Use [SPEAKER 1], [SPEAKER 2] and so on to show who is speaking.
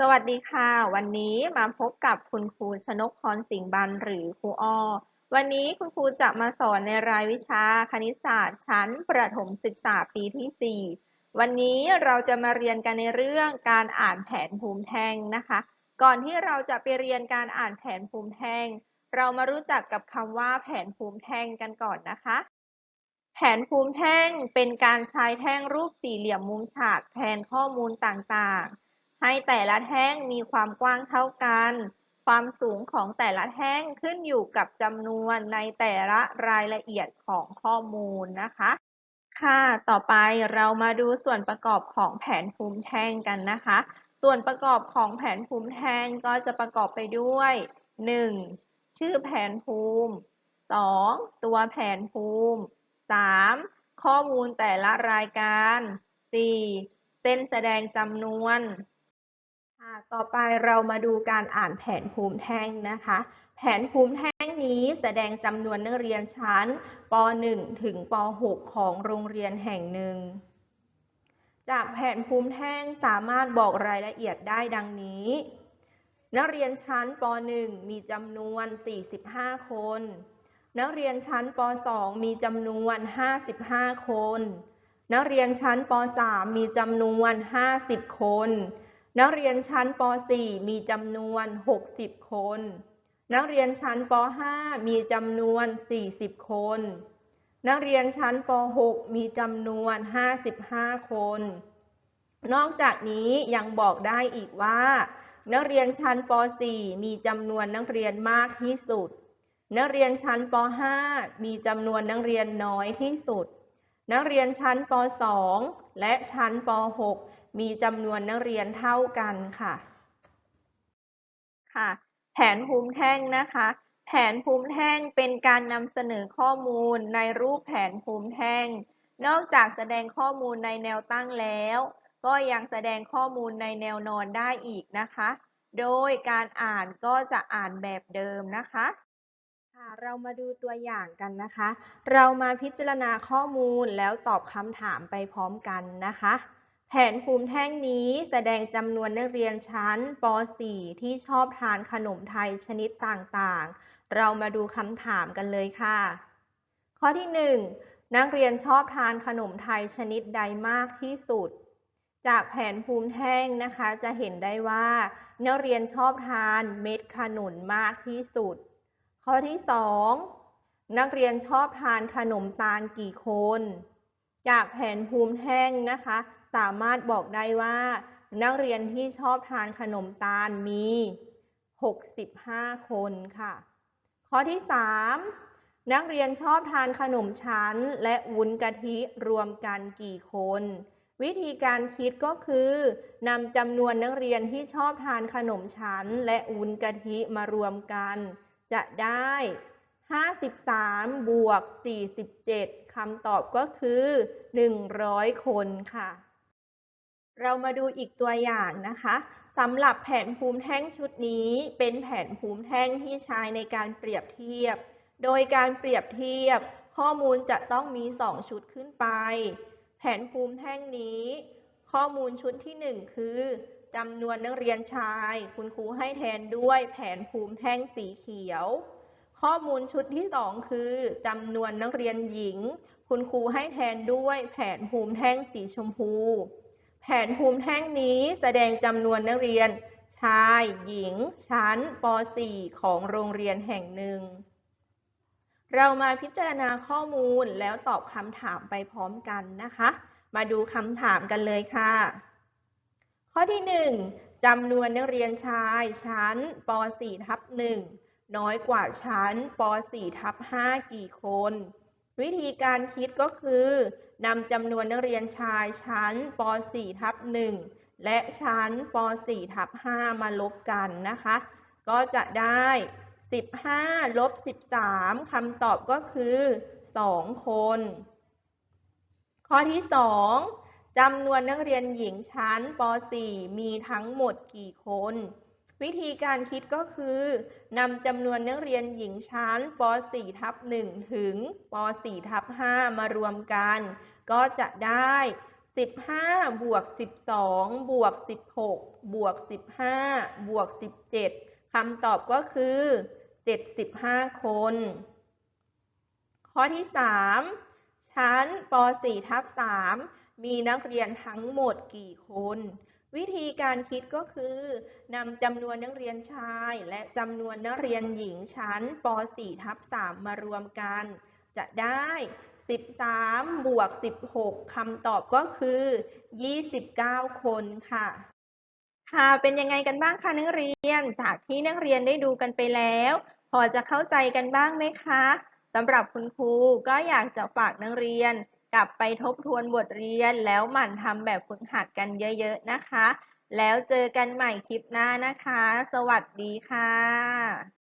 [SPEAKER 1] สวัสดีค่ะ วันนี้มาพบกับคุณครูชนกพรสิงห์บันหรือครูอ้อ วันนี้คุณครูจะมาสอนในรายวิชาคณิตศาสตร์ชั้นประถมศึกษาปีที่ 4 วันนี้เราจะมาเรียนกันในเรื่องการอ่านแผนภูมิแท่งนะคะ ก่อนที่เราจะไปเรียนการอ่านแผนภูมิแท่ง เรามารู้จักกับคำว่าแผนภูมิแท่งกันก่อนนะคะ แผนภูมิแท่งเป็นการใช้แท่งรูปสี่เหลี่ยมมุมฉากแทนข้อมูลต่างๆ ให้แต่ละแท่งมีความกว้างเท่ากัน ความสูงของแต่ละแท่งขึ้นอยู่กับจำนวนในแต่ละรายละเอียดของข้อมูลนะคะ ค่ะ ต่อไปเรามาดูส่วนประกอบของแผนภูมิแท่งกันนะคะ ส่วนประกอบของแผนภูมิแท่งก็จะประกอบไปด้วย 1. ชื่อแผนภูมิ 2. ตัวแผนภูมิ 3. ข้อมูลแต่ละรายการ 4. เส้นแสดงจำนวน ต่อไปเรามาดูการอ่านแผนภูมิแท่งนะคะ แผนภูมิแท่งนี้แสดงจำนวนนักเรียนชั้นป .1 ถึงป .6 ของโรงเรียนแห่งหนึ่ง จากแผนภูมิแท่งสามารถบอกรายละเอียดได้ดังนี้ นักเรียนชั้นป .1 มีจำนวน 45 คน นักเรียนชั้นป .2 มีจำนวน 55 คน นักเรียนชั้นป .3 มีจำนวน 50 คน นักเรียนชั้นป .4 มีจำนวน 60 คน นักเรียนชั้นป .5 มีจำนวน 40 คน นักเรียนชั้นป .6 มีจำนวน 55 คน นอกจากนี้ยังบอกได้อีกว่า นักเรียนชั้นป .4 มีจำนวนนักเรียนมากที่สุด นักเรียนชั้นป .5 มีจำนวนนักเรียนน้อยที่สุด นักเรียนชั้นป .2 และชั้นป .6 มีจำนวนนักเรียนเท่ากันค่ะ ค่ะ แผนภูมิแท่งนะคะ แผนภูมิแท่งเป็นการนำเสนอข้อมูลในรูปแผนภูมิแท่ง นอกจากแสดงข้อมูลในแนวตั้งแล้ว ก็ยังแสดงข้อมูลในแนวนอนได้อีกนะคะ โดยการอ่านก็จะอ่านแบบเดิมนะคะค่ะเรามาดูตัวอย่างกันนะคะ เรามาพิจารณาข้อมูลแล้วตอบคำถามไปพร้อมกันนะคะ แผนภูมิแท่งนี้แสดงจำนวนนักเรียนชั้นป .4 ที่ชอบทานขนมไทยชนิดต่างๆ เรามาดูคำถามกันเลยค่ะ ข้อที่ 1 นักเรียนชอบทานขนมไทยชนิดใดมากที่สุด จากแผนภูมิแท่งนะคะ จะเห็นได้ว่า นักเรียนชอบทานเม็ดขนุนมากที่สุด ข้อที่ 2 นักเรียนชอบทานขนมตาลกี่คน จากแผนภูมิแท่งนะคะ สามารถบอกได้ว่า นักเรียนที่ชอบทานขนมตาลมี 65 คนค่ะ ข้อที่ 3 นักเรียนชอบทานขนมชั้น และวุ้นกะทิรวมกันกี่คน วิธีการคิดก็คือนำจำนวนนักเรียนที่ชอบทานขนมชั้น และวุ้นกะทิมารวมกัน จะได้ 53 บวก 47คำตอบก็คือ 100 คนค่ะ เรามาดูอีกตัวอย่างนะคะสำหรับแผนภูมิแท่งชุดนี้เป็นแผนภูมิแท่งที่ใช้ในการเปรียบเทียบ โดยการเปรียบเทียบ ข้อมูลจะต้องมี 2 ชุดขึ้นไป แผนภูมิแท่งนี้ ข้อมูลชุดที่ 1 คือจำนวนนักเรียนชาย คุณครูให้แทนด้วยแผนภูมิแท่งสีเขียว ข้อมูลชุดที่ 2 คือจำนวนนักเรียนหญิง คุณครูให้แทนด้วยแผนภูมิแท่งสีชมพู แผนภูมิแท่งนี้แสดงจำนวนนักเรียน ชาย หญิง ชั้นป .4 ของโรงเรียนแห่งหนึ่ง เรามาพิจารณาข้อมูลแล้วตอบคำถามไปพร้อมกันนะคะ มาดูคำถามกันเลยค่ะ ข้อที่ 1จำนวนนักเรียนชายชั้นป .4 ทับ1 น้อยกว่าชั้นป .4 ทับ5กี่คน วิธีการคิดก็คือนำจำนวนนักเรียนชายชั้นป .4 ทับ1และชั้นป .4 ทับ5มาลบกันนะคะ ก็จะได้ 15ลบ13คำตอบก็คือ 2 คน ข้อที่ 2จำนวนนักเรียนหญิงชั้นป .4 มีทั้งหมดกี่คน วิธีการคิดก็คือนำจำนวนนักเรียนหญิงชั้นป .4 ทับ1ถึงป .4 ทับ5มารวมกัน ก็จะได้ 15 บวก 12 บวก 16 บวก 15 บวก 17 คำตอบก็คือ 75 คน ข้อที่ 3 ชั้นป .4 ทับ3มีนักเรียนทั้งหมดกี่คน วิธีการคิดก็คือนำจำนวนนักเรียนชาย และจำนวนนักเรียนหญิงชั้นป .4 ทับ3มารวมกัน จะได้ 13 บวก 16คำตอบก็คือ 29 คนค่ะ ค่ะเป็นยังไงกันบ้างคะนักเรียน จากที่นักเรียนได้ดูกันไปแล้ว พอจะเข้าใจกันบ้างไหมคะสำหรับคุณครูก็อยากจะฝากนักเรียน กลับไปทบทวนบทเรียนแล้วหมั่นทำแบบฝึกหัดกันเยอะๆนะคะ แล้วเจอกันใหม่คลิปหน้านะคะ สวัสดีค่ะ